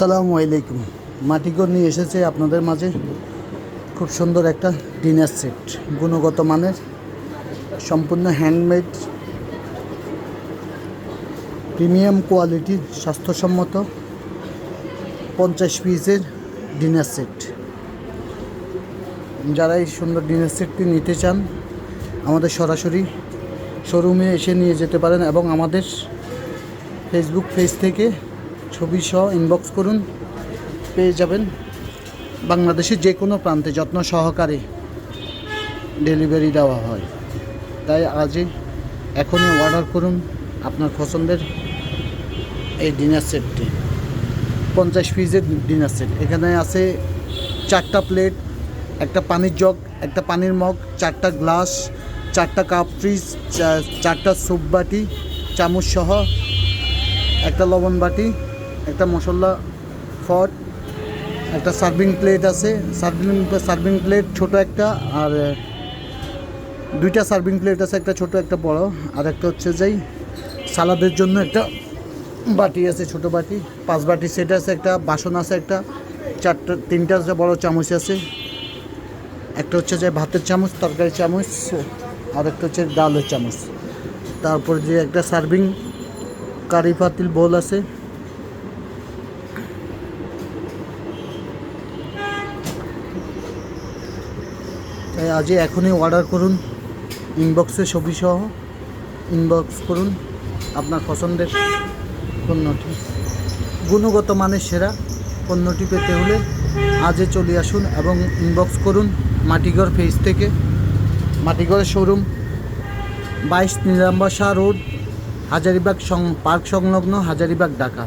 আসসালামু আলাইকুম। মাটিকর নিয়ে এসেছে আপনাদের মাঝে খুব সুন্দর একটা ডিনার সেট গুণগত মানের, সম্পূর্ণ হ্যান্ডমেড প্রিমিয়াম কোয়ালিটির স্বাস্থ্যসম্মত পঞ্চাশ পিসের ডিনার সেট যারা এই সুন্দর ডিনার সেটটি নিতে চান, আমাদের সরাসরি শোরুমে এসে নিয়ে যেতে পারেন এবং আমাদের ফেসবুক পেজ থেকে ছবি সহ ইনবক্স করুন, পেয়ে যাবেন বাংলাদেশের যে কোনো প্রান্তে যত্ন সহকারে ডেলিভারি দেওয়া হয়। তাই আজই এখনই অর্ডার করুন আপনার পছন্দের এই ডিনার সেটটি পঞ্চাশ পিসের ডিনার সেট এখানে আছে চারটা প্লেট একটা পানির জগ একটা পানির মগ চারটা গ্লাস চারটা কাপ ফ্রিজ চারটা স্যুপ বাটি, চামচ সহ একটা লবণ বাটি একটা মশলা ফট একটা সার্ভিং প্লেট আছে। সার্ভিং সার্ভিং প্লেট ছোট একটা আর দুইটা সার্ভিং প্লেট আছে, একটা ছোট, একটা বড়। আর একটা হচ্ছে যাই সালাদের জন্য একটা বাটি আছে, ছোট বাটি। পাঁচ বাটি সেট আছে, একটা বাসন আছে, একটা চারটা, তিনটা বড় চামচ আছে। একটা হচ্ছে যে ভাতের চামচ তরকারি চামচ, আর একটা হচ্ছে ডালের চামচ। তারপর যে একটা সার্ভিং কারি পাতিল বোল আছে তাই আজই এখনই অর্ডার করুন ইনবক্সে ছবি সহ ইনবক্স করুন, আপনার পছন্দের পণ্যটি। গুণগত মানের সেরা পণ্যটি পেতে হলে আজই চলে আসুন এবং ইনবক্স করুন মাটিগড় ফেজ থেকে। মাটিঘরের শোরুম বাইশ নীলাম্বাসা রোড হাজারিবাগ সং পার্ক সংলগ্ন হাজারিবাগ, ঢাকা।